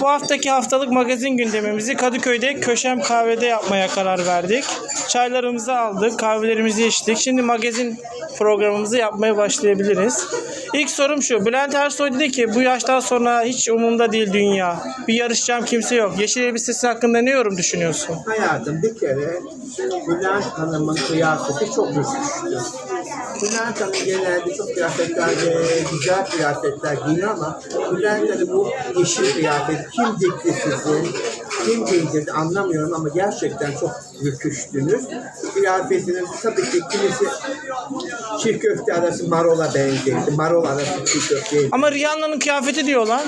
Bu haftaki haftalık magazin gündemimizi Kadıköy'de Köşem Kahve'de yapmaya karar verdik. Çaylarımızı aldık, kahvelerimizi içtik. Şimdi magazin programımızı yapmaya başlayabiliriz. İlk sorum şu. Bülent Ersoy dedi ki bu yaştan sonra hiç umurumda değil dünya. Bir yarışacağım kimse yok. Yeşil elbisesi hakkında ne yorum düşünüyorsun? Hayatım bir kere Bülent Hanım'ın kıyafeti çok rüştüştü. Bülent Hanım genelde çok kıyafetlerde güzel kıyafetler giyiyor ama Bülent Hanım bu yeşil kıyafet kim dikti sizi, kim giydirdi anlamıyorum ama gerçekten çok rüküştünüz. Kıyafetiniz tabii ki kimisi çiğ köfte arası marola benzedi. Marol arası çiğ köfte. Ama Rihanna'nın kıyafeti diyorlar.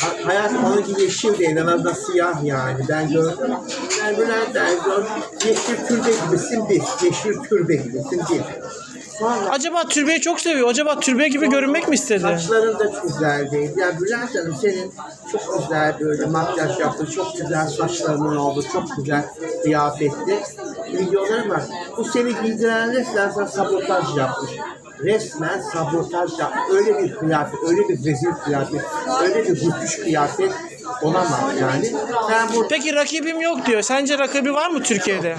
Ha- Hayat onun gibi yeşil değil, en azından siyah yani. Ben gördüm. Ben Bülent Ersoy, yeşil türbe gibisin bir, yeşil türbe gibisin bir. Sonra Acaba türbeyi çok seviyor. Acaba türbe gibi görünmek mi istedi? saçların da çok güzel değil. Yani Bülent Hanım senin çok güzel böyle makyaj yaptın, çok güzel saçlarının oldu, çok güzel kıyafetli videoları var. Bu seni giydiren resmen sana sabotaj yapmış. Resmen sabotaj yapmış. Öyle bir kıyafet, öyle bir rezil kıyafet, öyle bir rütüş kıyafet olamaz yani. Ben bu Peki rakibim yok diyor. Sence rakibi var mı Türkiye'de?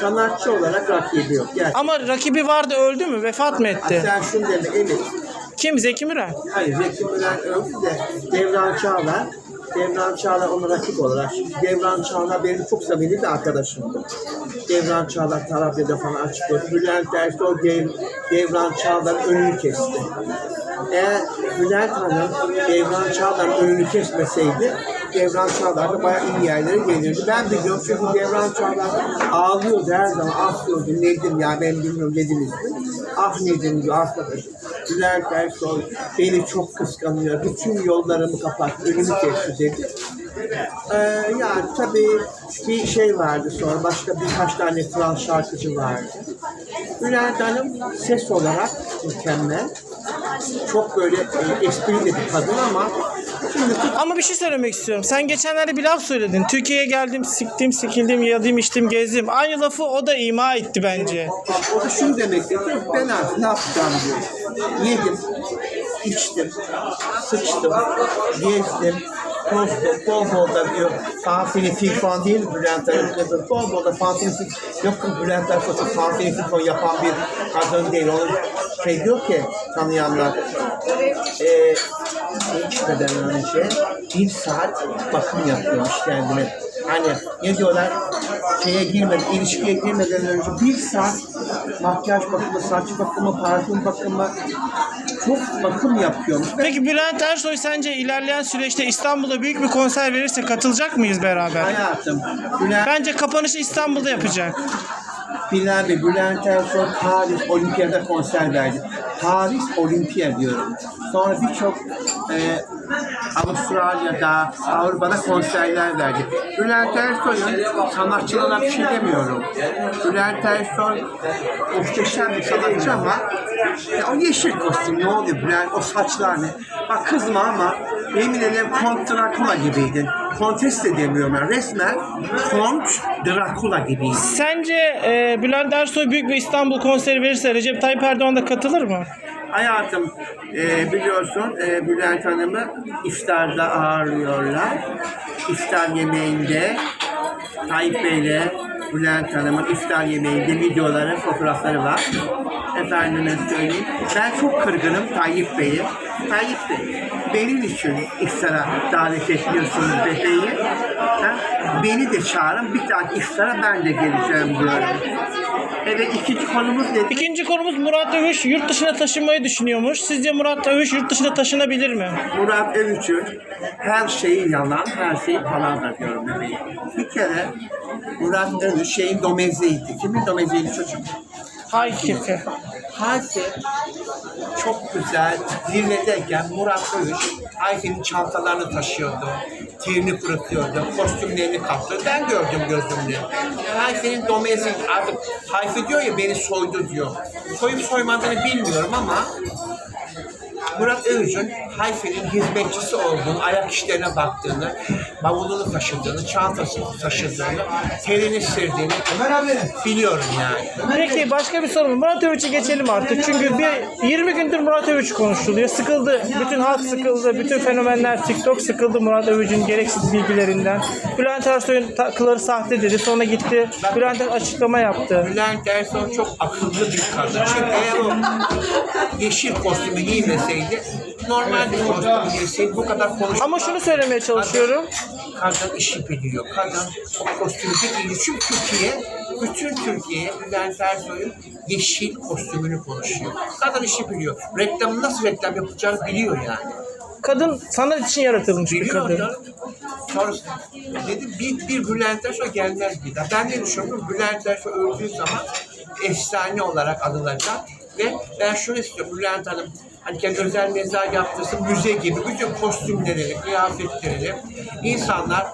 sanatçı olarak rakibi yok. Gerçekten. Ama rakibi vardı öldü mü? Vefat mı etti? Sen şunu deme, evet. Kim? Zeki Müren. Hayır, Zeki Müren öldü de Devran Çağlar, Devran Çağlar ona rakip olarak. Devran Çağlar benim çok samimi bir arkadaşımdı. Devran Çağlar Tarabya'da falan açıkladı. Bülent Ersoy Dev, Devran Çağlar'ın önünü kesti. Eğer Bülent Hanım Devran Çağlar'ın önünü kesmeseydi Devran Çağlar da bayağı iyi yerlere gelirdi. Ben biliyorum çünkü Devran Çağlar ağlıyordu her zaman ağlıyordu. Nedim ya ben bilmiyorum Nedim'izdi. Ah Nedim diyor arkadaşım. Bülent Ersoy beni çok kıskanıyor. Bütün yollarımı kapattı. Önümü kesti dedi. Ee, yani tabii bir şey vardı sonra başka birkaç tane kral şarkıcı vardı. Bülent Hanım ses olarak mükemmel. Çok böyle e, esprili bir kadın ama şimdi Ama bir şey söylemek istiyorum. Sen geçenlerde bir laf söyledin. Türkiye'ye geldim, siktim, sikildim, yadım, içtim, gezdim. Aynı lafı o da ima etti bence. o da şunu demek istiyor. Ben artık ne yapacağım diyor. Yedim, içtim, sıçtım, gezdim, tozdum, bol bol da diyor. Fanfini filfon değil mi Bülent Ersoy? Bol bol da fanfini filfon. Yok kız Bülent Ersoy çok fanfini filfon yapan bir kadın değil. Onu şey diyor ki tanıyanlar. İçmeden önce bir saat bakım yapıyormuş kendine. Hani ne diyorlar? Şeye girmeden, ilişkiye girmeden önce bir saat makyaj bakımı, saç bakımı, parfüm bakımı çok bakım yapıyormuş. Peki Bülent Ersoy sence ilerleyen süreçte İstanbul'da büyük bir konser verirse katılacak mıyız beraber? hayatım, Bülent, Bence kapanışı İstanbul'da yapacak. Bey, Bülent Ersoy Paris Olimpiyada konser verdi. Paris Olimpiya diyorum. Sonra birçok e, Avustralya'da, Avrupa'da konserler verdi. Bülent Ersoy'un sanatçılığına bir şey demiyorum. Bülent Ersoy muhteşem bir sanatçı ama ya o yeşil kostüm ne oluyor Bülent o saçlar ne? Bak kızma ama yemin ederim Kont Dracula gibiydin. Kontes de demiyorum ben. Resmen Kont Dracula gibiydin. Sence e, Bülent Ersoy büyük bir İstanbul konseri verirse Recep Tayyip Erdoğan da katılır mı? Hayatım e, biliyorsun e, Bülent Hanım'ı iftarda ağırlıyorlar. İftar yemeğinde Tayyip Bey'le Bülent Hanım'ın iftar yemeğinde videoları, fotoğrafları var. Efendime söyleyeyim. Ben çok kırgınım Tayyip Bey'e. Tayyip Bey, benim için iftara davet etmiyorsunuz bebeği. Ha? Beni de çağırın, bir tane iftara ben de geleceğim diyorum. Evet, ikinci konumuz ne? İkinci konumuz Murat Övüş yurt dışına taşınmayı düşünüyormuş. Sizce Murat Övüş yurt dışına taşınabilir mi? Murat Övüç'ün her şeyi yalan, her şeyi palavra diyorum bebeğim. Bir kere Murat Övüç şeyin domezeydi. Kimin domezeydi çocuk? Haykifi. Halse çok güzel zirvedeyken Murat Övüç Ayfe'nin çantalarını taşıyordu. Tirini kurutuyordu, kostümlerini kaptı. Ben gördüm gözümle. Hayfe'nin domezi artık Hayfe diyor ya beni soydu diyor. Soyup soymadığını bilmiyorum ama Murat Övücü'nün Hayfe'nin hizmetçisi olduğunu, ayak işlerine baktığını, bavulunu taşıdığını, çantasını taşıdığını, terini sirdiğini biliyorum yani. Peki başka bir sorum. Murat Övüç'ü geçelim artık. Çünkü bir 20 gündür Murat Övüç konuşuluyor. Sıkıldı. Bütün halk sıkıldı. Bütün fenomenler TikTok sıkıldı Murat Övüç'ün gereksiz bilgilerinden. Bülent Ersoy'un takıları sahte dedi. Sonra gitti. Bülent açıklama yaptı. Bülent Ersoy çok akıllı bir kadın. Çünkü eğer o yeşil kostümü giymeseydi, normal bir giyseydi bu kadar konuşmaz. Ama şunu söylemeye çalışıyorum. Kadın işi biliyor. Kadın o kostümü giyiyor. Çünkü Türkiye, bütün Türkiye Bülent Ersoy'un yeşil kostümünü konuşuyor. Kadın işi biliyor. Reklamı nasıl reklam yapacağını biliyor yani. Kadın sanat için yaratılmış bir Biliyor kadın. canım. Sonrası dedim bir, bir Bülent Ersoy gelmez bir daha. Ben de düşünüyorum Bülent Ersoy öldüğü zaman efsane olarak anılacak ve ben şunu istiyorum Bülent Hanım hani kendi özel mezar yaptırsın müze gibi bütün kostümlerini, kıyafetlerini. İnsanlar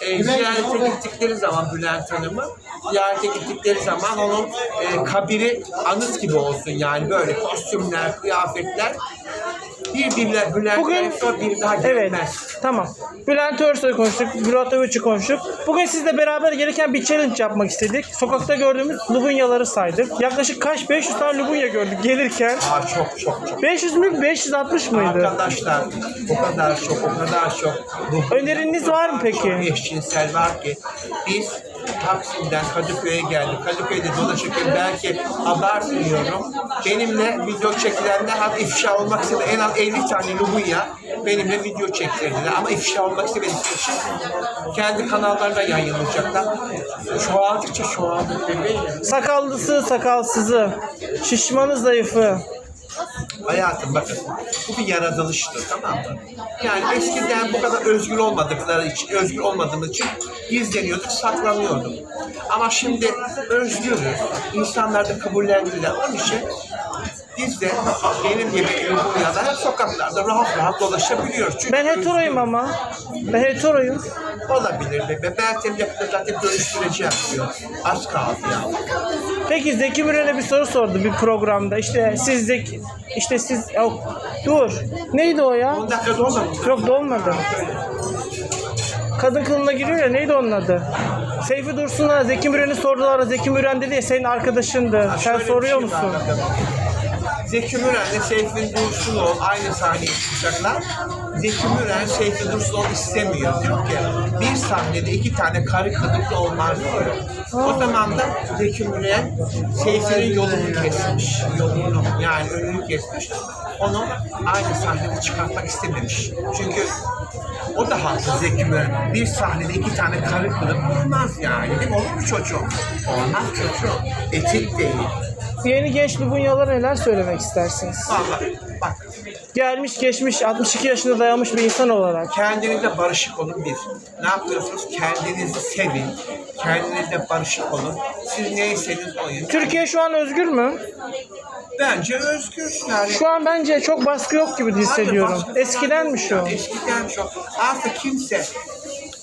e, ziyarete gittikleri zaman Bülent Hanım'ı ziyarete gittikleri zaman onun e, kabiri anıt gibi olsun yani. Böyle kostümler, kıyafetler birbirler Bülent Bugün- Ersoy bir daha Evet. gelmez. Tamam. Bülent Ersoy konuştuk. Murat Övüç'ü konuştuk. Bugün sizle beraber gereken bir challenge yapmak istedik. Sokakta gördüğümüz lubunyaları saydık. Yaklaşık kaç? 500 tane lubunya gördük gelirken. Aa çok çok çok. 500 mü? 560 mıydı? Arkadaşlar o kadar çok o kadar çok bu Öneriniz var mı peki? çok eşcinsel var ki biz Taksim'den Kadıköy'e geldik. Kadıköy'de dolaşırken belki abartmıyorum. Benimle video çekilenler hadi ifşa olmak istedi. En az 50 tane lubunya benimle video çektirdiler. Ama ifşa olmak istemedikleri için kendi kanallarına yayınlayacaklar. Çoğaldıkça çoğaldık bebeğim. Sakallısı, sakalsızı, şişmanı, zayıfı. Hayatım bakın bu bir yaratılıştır tamam mı? Yani eskiden bu kadar özgür olmadıkları için, özgür olmadığımız için gizleniyorduk, saklanıyorduk. Ama şimdi özgürüz. İnsanlar da kabullendiler. Onun için biz de benim gibi hep sokaklarda rahat rahat dolaşabiliyoruz. Çünkü Ben heteroyum ama. Ben heteroyum. Olabilir be. Belki yakında zaten dönüştüreceğim diyor. Az kaldı ya. Peki Zeki Müren'e bir soru sordu bir programda. İşte siz Zeki... işte siz... Yok, dur. Neydi o ya? 10 dakika dolmadı. Yok dolmadı. Kadın kılığına giriyor ya neydi onun adı? Seyfi Dursun'a Zeki Müren'i sordular. Zeki Müren dedi ya senin arkadaşındı. Sen Şöyle bir soruyor şey musun? Zeki Müren'le Seyfi Dursunoğlu aynı sahneye çıkacaklar. Zeki Müren Seyfi Dursunoğlu istemiyor. Diyor ki bir sahnede iki tane karı kılıklı olmaz diyor. O zaman da Zeki Müren Seyfi'nin yolunu kesmiş. Yolunu yani önünü kesmiş. Onu aynı sahnede çıkartmak istememiş. Çünkü o da haklı Zeki Müren. Bir sahnede iki tane karı kılık olmaz yani. Değil mi? Olur mu çocuğum? Olmaz çocuğum. Etik değil. Yeni genç Lubunyalara neler söylemek istersiniz? Vallahi bak Gelmiş geçmiş 62 yaşında dayanmış bir insan olarak. kendinizle barışık olun bir. Ne yapıyorsunuz? Kendinizi sevin. Kendinizle barışık olun. Siz neyseniz oyun. Türkiye şu an özgür mü? Bence özgür yani. Şu an bence çok baskı yok gibi hissediyorum. Eskidenmiş o. Eskidenmiş o. Artık kimse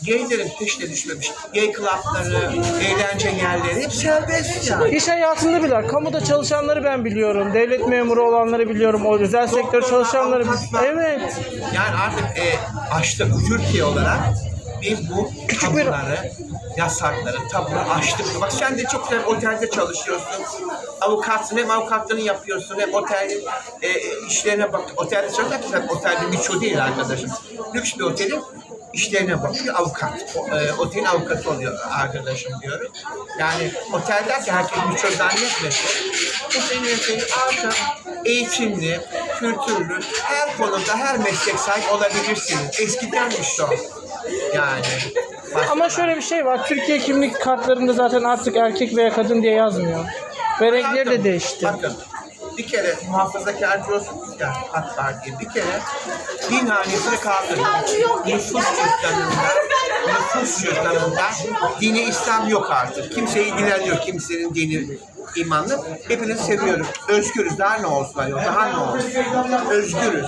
gaylerin peşine düşmemiş. Gay clubları, eğlence yerleri hep serbest yani. İş hayatında bile, kamuda çalışanları ben biliyorum. Devlet memuru olanları biliyorum. O özel sektör çalışanları avukatlar. Evet. Yani artık e, açtık Türkiye olarak biz bu Küçük bir- tabuları, yasakları, tabuları açtık. Bak sen de çok güzel otelde çalışıyorsun. Avukatsın hem avukatlığını yapıyorsun hem otelin e, işlerine bak. Otelde çalışırken otelde miço değil arkadaşım. Lüks bir otelin işlerine bakıyor avukat. O, e, otelin avukatı oluyor arkadaşım diyorum. Yani otel derken herkes miço zannetmesin. Bu senin senin artık eğitimli, kültürlü, her konuda her meslek sahip olabilirsiniz. Eskidenmiş o. Yani. Ama şöyle bir şey var. Türkiye kimlik kartlarında zaten artık erkek veya kadın diye yazmıyor. Ve renkleri de değişti. Bakın bir kere muhafazakar diyorsunuz ya AK Parti'ye bir kere din hanesini kaldırın. Nüfus cüzdanında, nüfus cüzdanında dini İslam yok artık. Kimse ilgileniyor kimsenin dini imanlı. Hepinizi seviyorum. Özgürüz. Daha ne olsun? Daha ne olsun? Özgürüz.